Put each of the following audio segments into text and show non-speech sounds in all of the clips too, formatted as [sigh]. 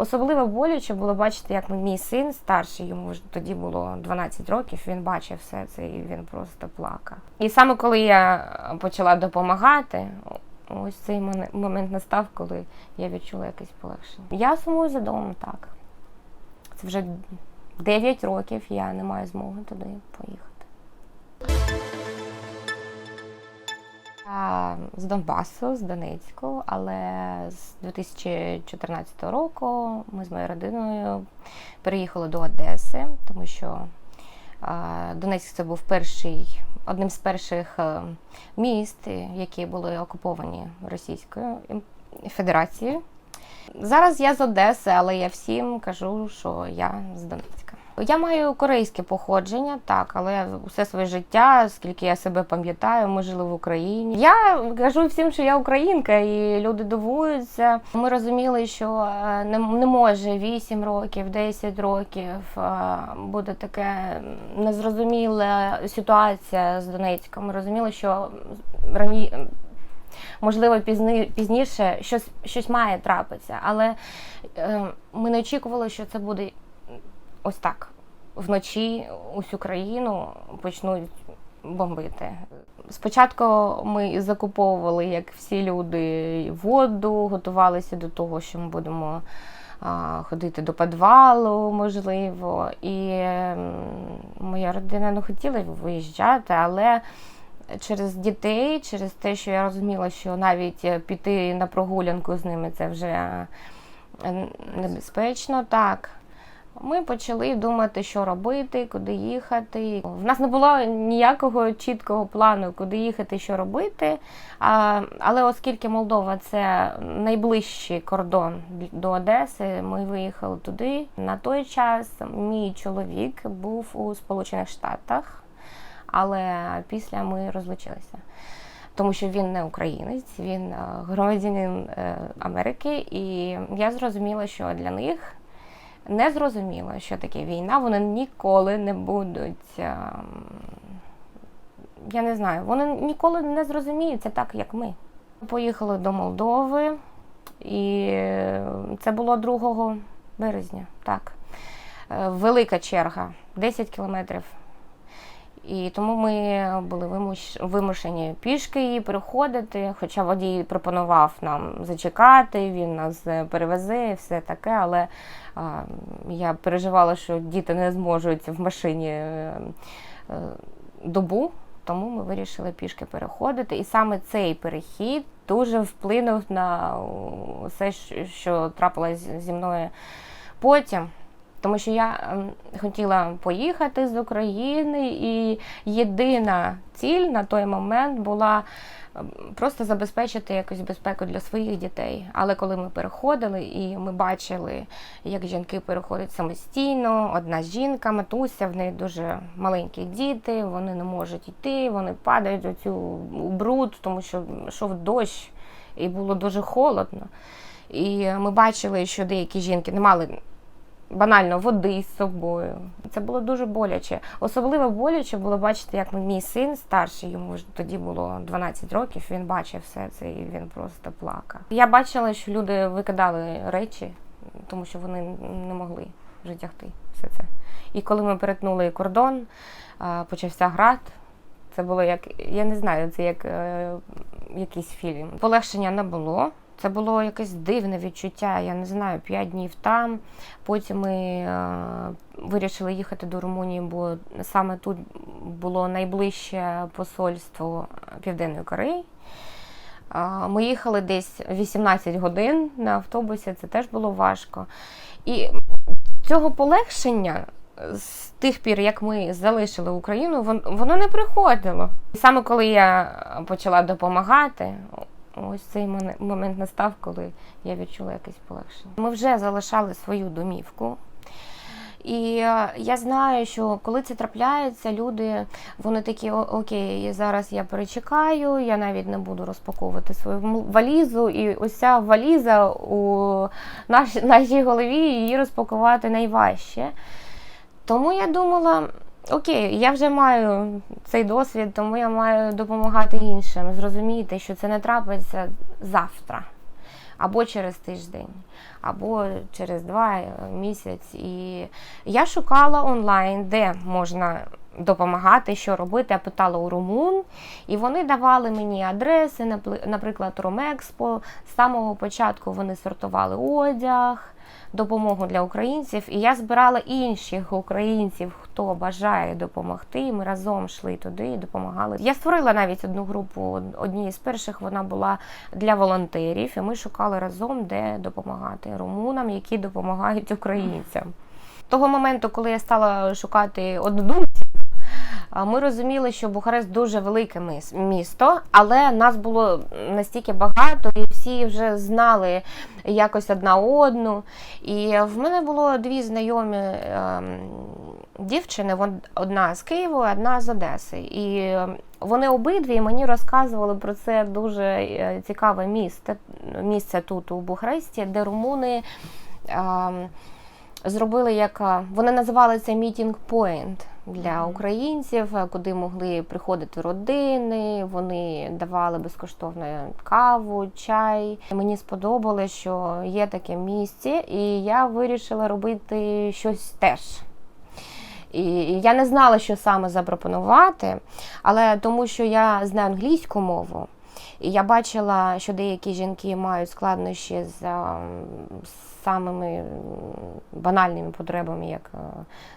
Особливо боляче було бачити, як мій син старший, йому ж тоді було 12 років, він бачив все це і він просто плакав. І саме коли я почала допомагати, ось цей момент настав, коли я відчула якесь полегшення. Я сумую за домом, так. Це вже 9 років я не маю змоги туди поїхати. З Донбасу, з Донецьку, але з 2014 року ми з моєю родиною переїхали до Одеси, тому що Донецьк це був перший, одним з перших е, міст, які були окуповані Російською Федерацією. Зараз я з Одеси, але я всім кажу, що я з Донецька. Я маю корейське походження, так, але все своє життя, скільки я себе пам'ятаю, ми жили в Україні. Я кажу всім, що я українка, і люди дивуються. Ми розуміли, що е, не, не може 8 років, 10 років е, буде таке незрозуміла ситуація з Донецьком. Ми розуміли, що рані можливо, пізни, пізніше щось, щось має трапитися. Але е, ми не очікували, що це буде ось так. Вночі усю країну почнуть бомбити. Спочатку ми закуповували, як всі люди, воду, готувалися до того, що ми будемо ходити до підвалу, можливо. І моя родина не хотіла виїжджати, але через дітей, через те, що я розуміла, що навіть е, піти на прогулянку з ними це вже е, небезпечно. Так. Ми почали думати, що робити, куди їхати. В нас не було ніякого чіткого плану, куди їхати, що робити. Але оскільки Молдова це найближчий кордон до Одеси, ми виїхали туди. На той час мій чоловік був у Сполучених Штатах, але після ми розлучилися. Тому що він не українець, він е, громадянин е, Америки, і я зрозуміла, що для них не зрозуміло, що таке війна. Вони ніколи не будуть. ем, Я не знаю, вони ніколи не зрозуміють це так, як ми. Поїхали до Молдови, і це було 2 березня. Так. Е, Велика черга 10 кілометрів. І тому ми були вимушені пішки її переходити. Хоча водій пропонував нам зачекати, він нас е, перевезе, і все таке. Але а, я переживала, що діти не зможуть в машині е, е, добу, тому ми вирішили пішки переходити. І саме цей перехід дуже вплинув на все, що трапилось зі мною потім. Тому що я ем, хотіла поїхати з України, і єдина ціль на той момент була ем, просто забезпечити якусь безпеку для своїх дітей. Але коли ми переходили і ми бачили, як жінки переходять самостійно, одна жінка, матуся, в неї дуже маленькі діти, вони не можуть йти, вони падають у цю бруд, тому що йшов дощ і було дуже холодно. І ми бачили, що деякі жінки не мали банально води з собою. Це було дуже боляче. Особливо боляче було бачити, як мій син старший, йому ж тоді було 12 років, він бачив все це і він просто плакав. Я бачила, що люди викидали речі, тому що вони не могли вже тягти все це. І коли ми перетнули кордон, почався град. Це було як, я не знаю, це як е, якийсь фільм. Полегшення не було. Це було якесь дивне відчуття. Я не знаю, п'ять днів там. Потім ми е, вирішили їхати до Румунії, бо саме тут було найближче посольство Південної Кореї. Е, Ми їхали десь 18 годин на автобусі, це теж було важко. І цього полегшення з тих пір, як ми залишили Україну, воно не приходило. І саме коли я почала допомагати, ось цей момент настав, коли я відчула якесь полегшення. Ми вже залишали свою домівку. І е, я знаю, що коли це трапляється, люди вони такі окей, зараз я перечекаю, я навіть не буду розпаковувати свою валізу. І ось ця валіза у наш, нашій голові її розпакувати найважче. Тому я думала, окей, я вже маю цей досвід, тому я маю допомагати іншим, зрозуміти, що це не трапиться завтра. або через тиждень, або через два е, місяць. І я шукала онлайн, де можна допомагати, що робити. Я питала у румун, і вони давали мені адреси, наприклад, Ромекспо. З самого початку вони сортували одяг, допомогу для українців. І я збирала інших українців, хто бажає допомогти. Ми разом йшли туди і допомагали. Я створила навіть одну групу. Однієї з перших вона була для волонтерів, і ми шукали разом, де допомагати румунам, які допомагають українцям. Того моменту, коли я стала шукати а, ми розуміли, що Бухарест дуже велике місто, але нас було настільки багато, і всі вже знали якось одна одну. І в мене було дві знайомі ем, дівчини, одна з Києва, одна з Одеси. І ем, вони обидві мені розказували про це дуже е, цікаве місце, місце тут у Бухаресті, де румуни. Зробили як вони називали це meeting point для українців, е, куди могли приходити родини. Вони давали безкоштовно каву, чай. Мені сподобалось, що є таке місце, і я вирішила робити щось теж. І я не знала, що саме запропонувати, але тому що я знаю англійську мову, я бачила, що деякі жінки мають складнощі з а, самими банальними потребами, як е,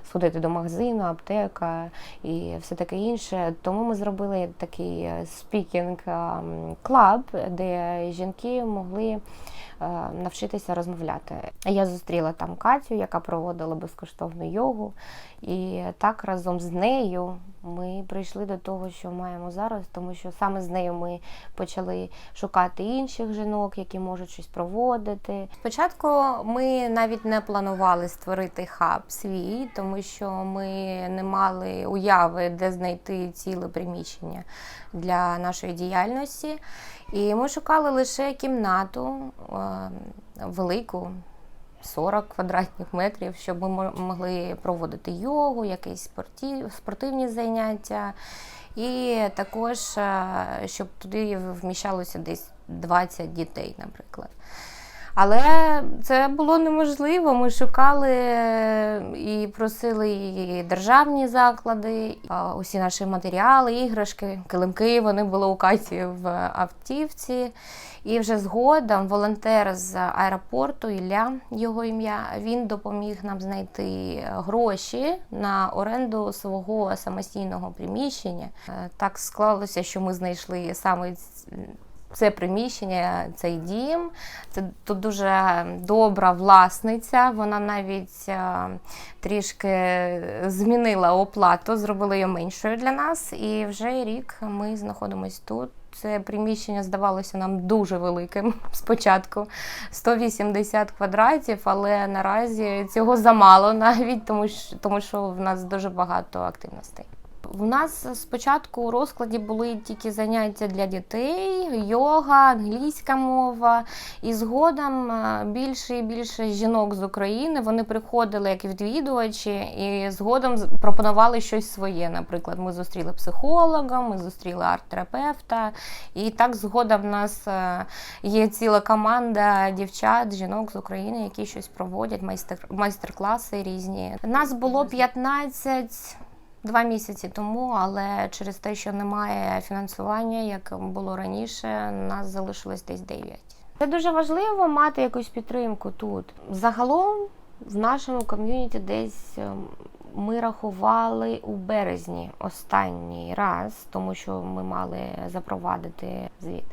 сходити до магазину, аптека і все таке інше. Тому ми зробили такий спікінг клаб, де жінки могли е, навчитися розмовляти. Я зустріла там Катю, яка проводила безкоштовну йогу, і так разом з нею ми прийшли до того, що маємо зараз, тому що саме з нею ми почали шукати інших жінок, які можуть щось проводити. Спочатку ми навіть не планували створити хаб свій, тому що ми не мали уяви, де знайти ціле приміщення для нашої діяльності. І ми шукали лише кімнату е, велику. 40 квадратних метрів, щоб ми могли проводити йогу, якісь спортивні заняття. І також, е, щоб туди вміщалося десь 20 дітей, наприклад. Але це було неможливо. Ми шукали і просили і державні заклади, а, усі наші матеріали, іграшки, килимки. Вони були у Каті в автівці. І вже згодом волонтер з аеропорту Ілля, його ім'я, він допоміг нам знайти гроші на оренду свого самостійного приміщення. Е, Так склалося, що ми знайшли саме це приміщення, цей дім. Це тут дуже добра власниця. Вона навіть е, трішки змінила оплату, зробила її меншою для нас. І вже рік ми знаходимося тут. Це приміщення здавалося нам дуже великим [laughs] спочатку 180 квадратів, але наразі цього замало [laughs] навіть, тому що, тому що в нас дуже багато активностей. У нас спочатку у розкладі були тільки заняття для дітей, йога, англійська мова. І згодом е, більше і більше жінок з України вони приходили як відвідувачі, і згодом пропонували щось своє. Наприклад, ми зустріли психолога, ми зустріли арт-терапевта. І так згодом в нас е, є ціла команда дівчат, жінок з України, які щось проводять, майстер, майстер-класи різні. Нас було 15 Два місяці тому, але через те, що немає фінансування, як було раніше, нас залишилось десь 9. Це дуже важливо мати якусь підтримку тут. Загалом в нашому ком'юніті десь ем, ми рахували у березні останній раз, тому що ми мали запровадити звіт.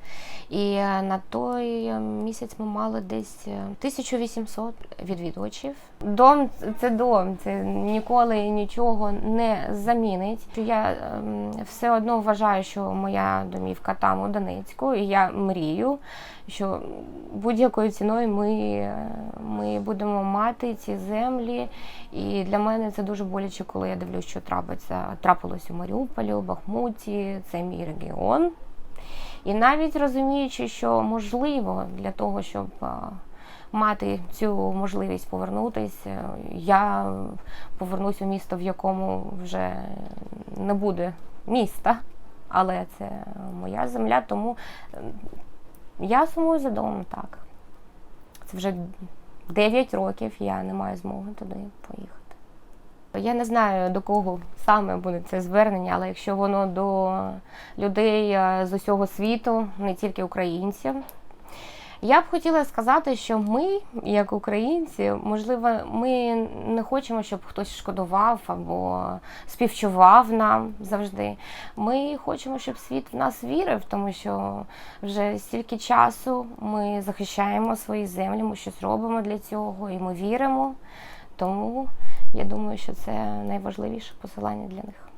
І е, на той е, місяць ми мали десь е, 1800 відвідувачів. Дом це дом, це ніколи нічого не замінить. Я ем, все одно вважаю, що моя домівка там у Донецьку, і я мрію, що будь-якою ціною ми, е, ми будемо мати ці землі. І для мене це дуже боляче, коли я дивлюсь, що трапиться трапилось у Маріуполі, у Бахмуті. Це мій регіон. І навіть розуміючи, що можливо для того, щоб мати цю можливість повернутися, я повернусь у місто, в якому вже не буде міста, але це моя земля, тому е, я сумую за домом так. Це вже 9 років я не маю змоги туди поїхати. Я не знаю до кого саме буде це звернення, але якщо воно до людей е, з усього світу, не тільки українців. Я б хотіла сказати, що ми, як українці, можливо, ми не хочемо, щоб хтось шкодував або співчував нам завжди. Ми хочемо, щоб світ в нас вірив, тому що вже стільки часу ми захищаємо свої землі, ми щось робимо для цього і ми віримо. Тому я думаю, що це найважливіше посилання для них.